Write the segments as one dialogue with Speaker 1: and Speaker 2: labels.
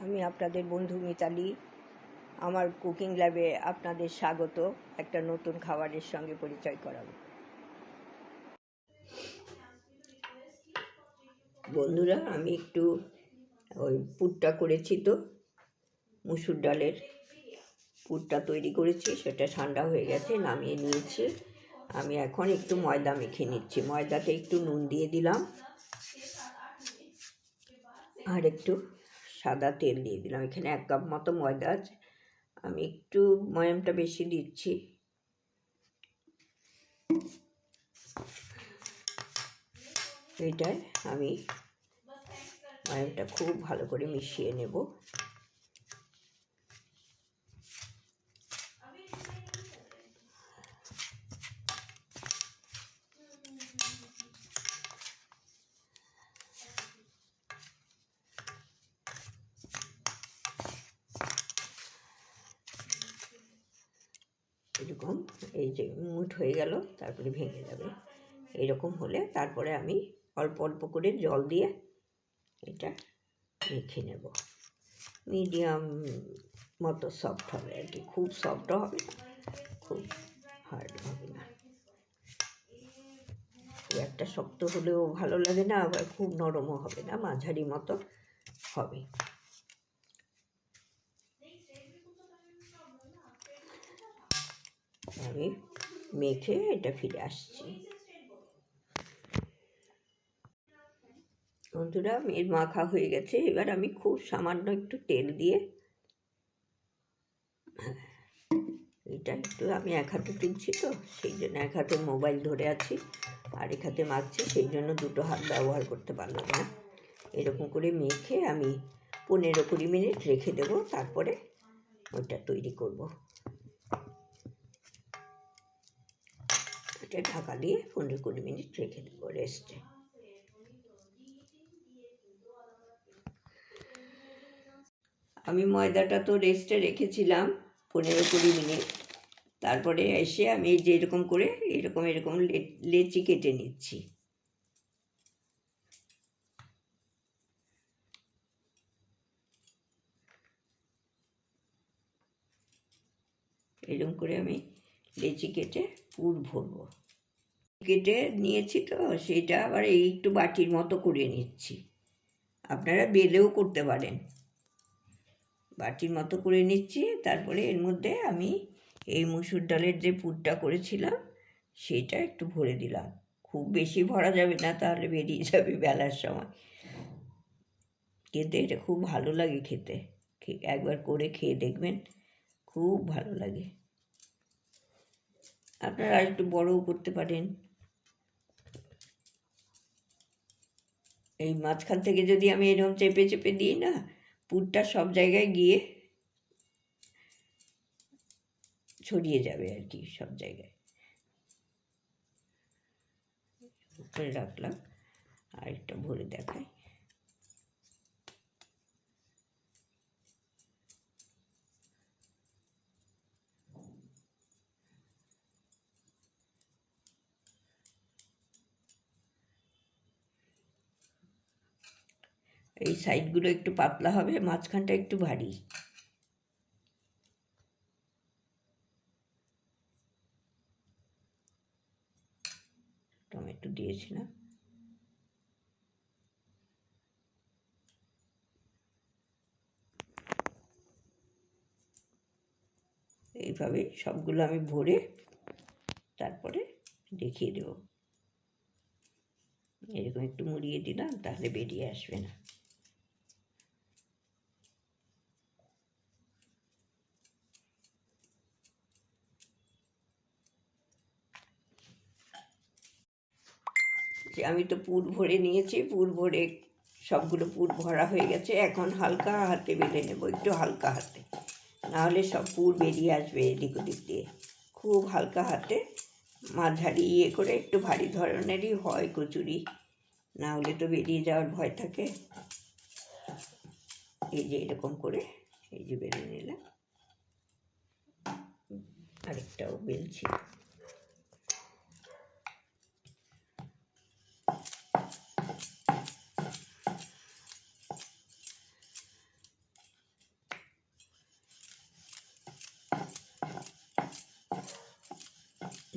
Speaker 1: আমি আপনাদের বন্ধু মিতালি। আমার কুকিং ল্যাবে আপনাদের স্বাগত। একটা নতুন খাবারের সঙ্গে পরিচয় করাবো। বন্ধুরা, আমি একটু ওই পুরটা করেছি তো। মুসুর ডালের পুরটা তৈরি করেছি, সেটা ঠান্ডা হয়ে গেছে, নামিয়ে নিয়েছি। আমি এখন একটু ময়দা মেখে নিচ্ছি। ময়দাতে একটু নুন দিয়ে দিলাম। আর একটু সাদা তেল দিয়ে দিলাম। এখানে এক কাপ মতো ময়দা আছে। আমি একটু ময়ামটা বেশি দিচ্ছি। এটাই আমি ময়ামটা খুব ভালো করে মিশিয়ে নেব এরকম এই যে মুঠ হয়ে গেল, তারপরে ভেঙে যাবে। এরকম হলে তারপরে আমি অল্প অল্প করে জল দিয়ে এটা মেখে নেব। মিডিয়াম মতো সফট হবে আর কি। খুব সফটও হবে না, খুব হার্ড হবে না। একটা শক্ত হলেও ভালো লাগে না, আবার খুব নরমও হবে না, মাঝারি মতো হবে। আমি মেখে এটা ফিরে আসছি। বন্ধুরা মেয়ের মাখা হয়ে গেছে। এবার আমি খুব সামান্য একটু তেল দিয়ে, এটা একটু আমি এক হাতে তুলছি তো, সেই জন্য এক হাতে মোবাইল ধরে আছি। আর এক হাতে মাখছি, সেই জন্য দুটো হাত ব্যবহার করতে পারলাম না। এরকম করে মেখে আমি পনেরো কুড়ি মিনিট রেখে দেবো, তারপরে ওইটা তৈরি করব। এটা ঢাকা দিয়ে পনেরো কুড়ি মিনিট রেখে দেবো রেস্টে। আমি ময়দাটা তো রেস্টে রেখেছিলাম পনেরো কুড়ি মিনিট। তারপরে এসে আমি যে এরকম করে এরকম এরকম লেচি কেটে নিচ্ছি। এরকম করে আমি লেচি কেটে পুর ভরবো। কেটে নিয়েছি তো, সেটা আবার এই একটু বাটির মতো করে নিচ্ছি। আপনারা বেলেও করতে পারেন। বাটির মতো করে নিচ্ছি, তারপরে এর মধ্যে আমি এই মুসুর ডালের যে পুরটা করেছিলাম, সেটা একটু ভরে দিলাম। খুব বেশি ভরা যাবে না, তাহলে বেরিয়ে যাবে বেলার সময়। কিন্তু এটা খুব ভালো লাগে খেতে। একবার করে খেয়ে দেখবেন, খুব ভালো লাগে। আপনারা একটু বড়ও করতে পারেন। এই মাঝখান থেকে যদি আমি এরকম চেপে চেপে দিই না, পুরটা সব জায়গায় গিয়ে ছড়িয়ে যাবে আর কি সব জায়গায়। রাখলাম। আর একটা ভরে দেখাই। এই সাইডগুলো একটু পাতলা হবে, মাঝখানটা একটু ভারী। টমেটো দিয়েছি না এইভাবে সবগুলো আমি ভরে তারপরে দেখিয়ে দেব। এরকম একটু মুড়িয়ে দিলাম, তাহলে বেরিয়ে আসবে না। যে আমি তো পুর ভরে নিয়েছি, পুর ভরে সবগুলো পুর ভরা হয়ে গেছে। এখন হালকা হাতে বেঁধে নেব, একটু হালকা হাতে। নাহলে সব পুর বেরিয়ে আসবে এদিক ওদিক দিয়ে। খুব হালকা হাতে, মাঝারি ইয়ে করে একটু ভারী ধরনেরই হয় কচুরি। না হলে তো বেরিয়ে যাওয়ার ভয় থাকে। এই যে এরকম করে, এই যে বেরিয়ে নিলাম। আরেকটাও বেলছি।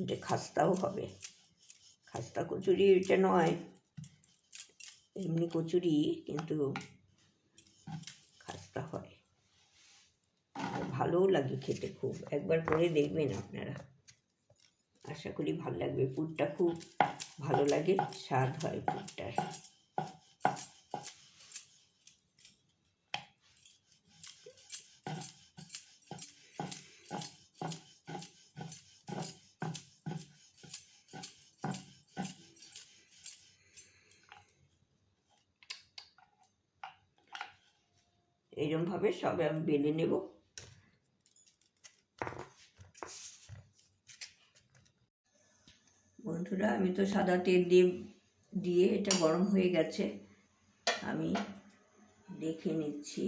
Speaker 1: এটা খাস্তাও হবে। খাস্তা কচুরি এটা নয়, এমনি কচুরি কিন্তু খাস্তা হয়। ভালোও লাগে খেতে খুব, একবার করে দেখবেন আপনারা। আশা করি ভালো লাগবে, পুরটা খুব ভালো লাগে, স্বাদ হয় পুরটার। এইরকমভাবে সব আমি বেলে নেব। বন্ধুরা, আমি তো সাদা তেল দিয়ে দিয়ে এটা গরম হয়ে গেছে। আমি দেখে নিচ্ছি।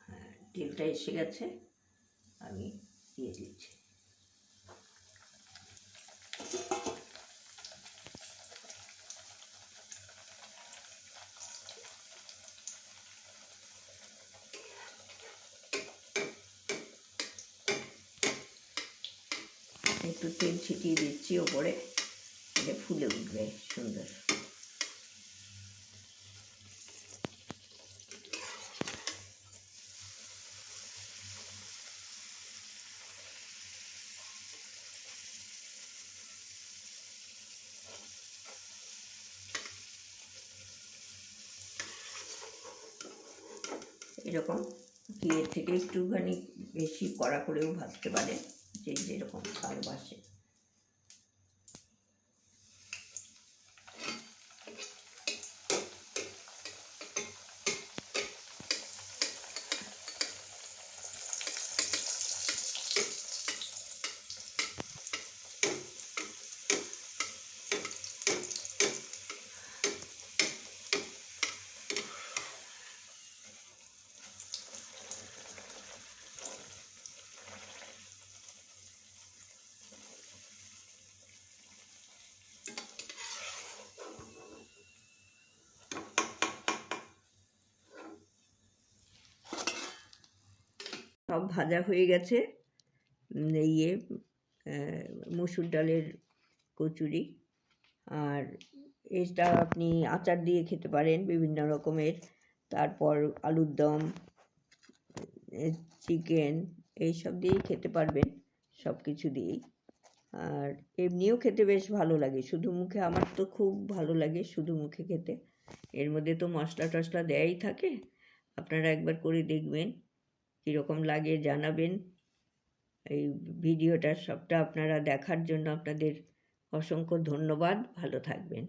Speaker 1: হ্যাঁ তেলটা এসে গেছে। আমি দিয়ে দিচ্ছি। একটু তেল ছিটিয়ে দিচ্ছি ওপরে। এটা ফুলে উঠবে সুন্দর। এরকম, ঘিয়ের থেকে একটুখানি বেশি কড়া করেও ভাজতে পারে যে যেরকম ভালোবাসে সব ভাজা হয়ে গেছে। ইয়ে মসুর ডালের কচুরি। আর এটা আপনি আচার দিয়ে খেতে পারেন বিভিন্ন রকমের। তারপর আলুর দম চিকেন, এইসব দিয়েই খেতে পারবেন সব কিছু দিয়েই। আর এমনিও খেতে বেশ ভালো লাগে। শুধু মুখে আমার তো খুব ভালো লাগে শুধু মুখে খেতে। এর মধ্যে তো মশলা টশলা দেয়াই থাকে। আপনারা একবার করে দেখবেন। কীরকম লাগে জানাবেন। এই ভিডিওটা সবটা আপনারা দেখার জন্য আপনাদের অসংখ্য ধন্যবাদ। ভালো থাকবেন।